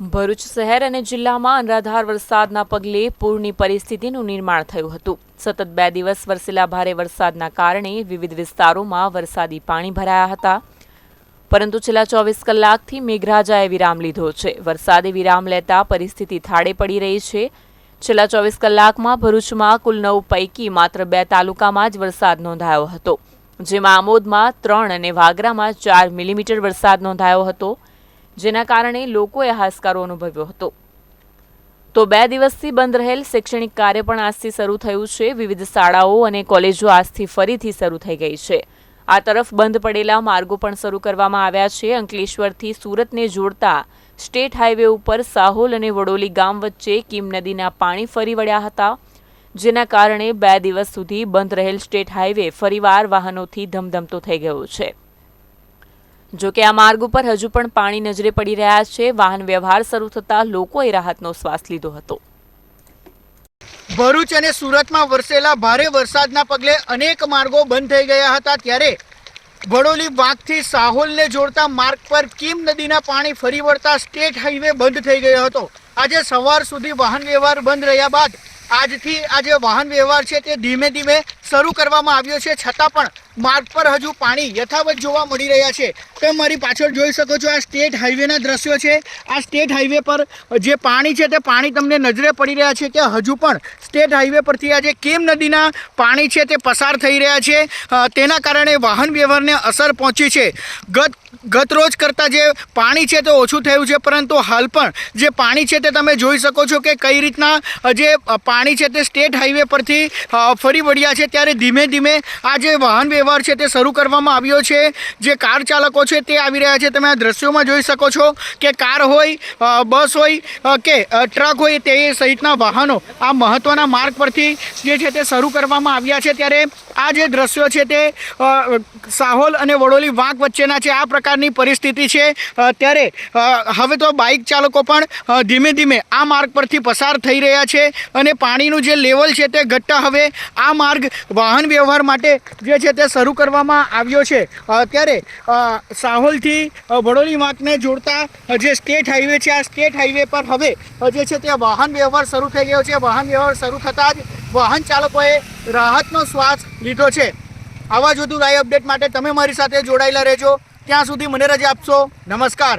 ભરૂચ શહેર અને જિલ્લામાં અનરાધાર વરસાદના પગલે પૂરની પરિસ્થિતિનું નિર્માણ થયું હતું. સતત બે દિવસ વરસેલા ભારે વરસાદના કારણે વિવિધ વિસ્તારોમાં વરસાદી પાણી ભરાયા હતા. પરંતુ છેલ્લા ચોવીસ કલાકથી મેઘરાજાએ વિરામ લીધો છે. વરસાદે વિરામ લેતા પરિસ્થિતિ થાળે પડી રહી છે. છેલ્લા ચોવીસ કલાકમાં ભરૂચમાં કુલ નવ પૈકી માત્ર બે તાલુકામાં જ વરસાદ નોંધાયો હતો. જેમાં આમોદમાં ત્રણ અને વાગરામાં ચાર મિલીમીટર વરસાદ નોંધાયો હતો, જેના કારણે લોકોએ હાશકારો અનુભવ્યો હતો. તો બે દિવસથી બંધ રહેલ શૈક્ષણિક કાર્ય પણ આજથી શરૂ થયું છે. વિવિધ શાળાઓ અને કોલેજો આજથી ફરીથી શરૂ થઈ ગઈ છે. આ તરફ બંધ પડેલા માર્ગો પણ શરૂ કરવામાં આવ્યા છે. અંકલેશ્વરથી સુરતને જોડતા સ્ટેટ હાઈવે ઉપર સાહોલ અને વડોલી ગામ વચ્ચે કીમ નદીના પાણી ફરી વળ્યા હતા. જેના કારણે બે દિવસ સુધી બંધ રહેલ સ્ટેટ હાઈવે ફરીવાર વાહનોથી ધમધમતો થઈ ગયો છે. જો કે આ માર્ગ ઉપર હજુ પણ પાણી નજરે પડી રહ્યા છે, વાહન વ્યવહાર શરૂ થતાં લોકોએ રાહતનો શ્વાસ લીધો હતો. ભરૂચ અને સુરતમાં વરસેલા ભારે વરસાદના પગલે અનેક માર્ગો બંધ થઈ ગયા હતા ત્યારે વડોલી વાંકથી સાહોલને જોડતા માર્ગ પર કીમ નદીના પાણી ફરી વળતા સ્ટેટ હાઈવે બંધ થઈ ગયો હતો. આજે સવાર સુધી વાહન વ્યવહાર બંધ રહ્યા બાદ આજથી આ જે વાહન વ્યવહાર છે તે ધીમે ધીમે શરૂ કરવામાં આવ્યો છે. છતાં પણ માર્ગ પર હજુ પાણી યથાવત જોવા મળી રહ્યા છે. તમે મારી પાછળ જોઈ શકો છો આ સ્ટેટ હાઈવેના દ્રશ્યો છે. આ સ્ટેટ હાઈવે પર જે પાણી છે તે પાણી તમને નજરે પડી રહ્યા છે. કે હજુ પણ સ્ટેટ હાઈવે પરથી આ જે કેમ નદીના પાણી છે તે પસાર થઈ રહ્યા છે? તેના કારણે વાહન વ્યવહારને અસર પહોંચી છે. ગત ગત રોજ કરતાં જે પાણી છે તે ઓછું થયું છે, પરંતુ હાલ પણ જે પાણી છે તે તમે જોઈ શકો છો કે કઈ રીતના જે પાણી છે તે સ્ટેટ હાઈવે પરથી ફરી વળ્યા છે. ત્યારે ધીમે ધીમે આ જે વાહન વ્યવહાર છે તે શરૂ કરવામાં આવ્યો છે. જે કાર ચાલકો છે તે આવી રહ્યા છે. તમે આ દ્રશ્યોમાં જોઈ શકો છો કે કાર હોય બસ હોય કે ટ્રક હોય તે સહિતના વાહનો આ મહત્ત્વના માર્ગ પરથી જે છે તે શરૂ કરવામાં આવ્યા છે. ત્યારે આ જે દ્રશ્યો છે તે સાહોલ અને વડોલી વાંક વચ્ચેના છે. આ પ્રકારની પરિસ્થિતિ છે. ત્યારે હવે તો બાઇક ચાલકો પણ ધીમે ધીમે આ માર્ગ પરથી પસાર થઈ રહ્યા છે અને પાણીનું જે લેવલ છે તે ઘટતા હવે આ માર્ગ વાહન વ્યવહાર માટે જે છે તે શરૂ કરવામાં આવ્યો છે. અત્યારે ત્યારે સાહોલથી વડોલી માર્ગને જોડતા જે સ્ટેટ હાઈવે છે, આ સ્ટેટ હાઈવે પર હવે જે છે તે વાહન વ્યવહાર શરૂ થઈ ગયો છે. વાહન વ્યવહાર શરૂ થતાં જ વાહન ચાલકોએ રાહતનો શ્વાસ લીધો છે. આવા જ વધુ લાઈવ અપડેટ માટે તમે મારી સાથે જોડાયેલા રહેજો. ત્યાં સુધી મને રજા આપશો. નમસ્કાર.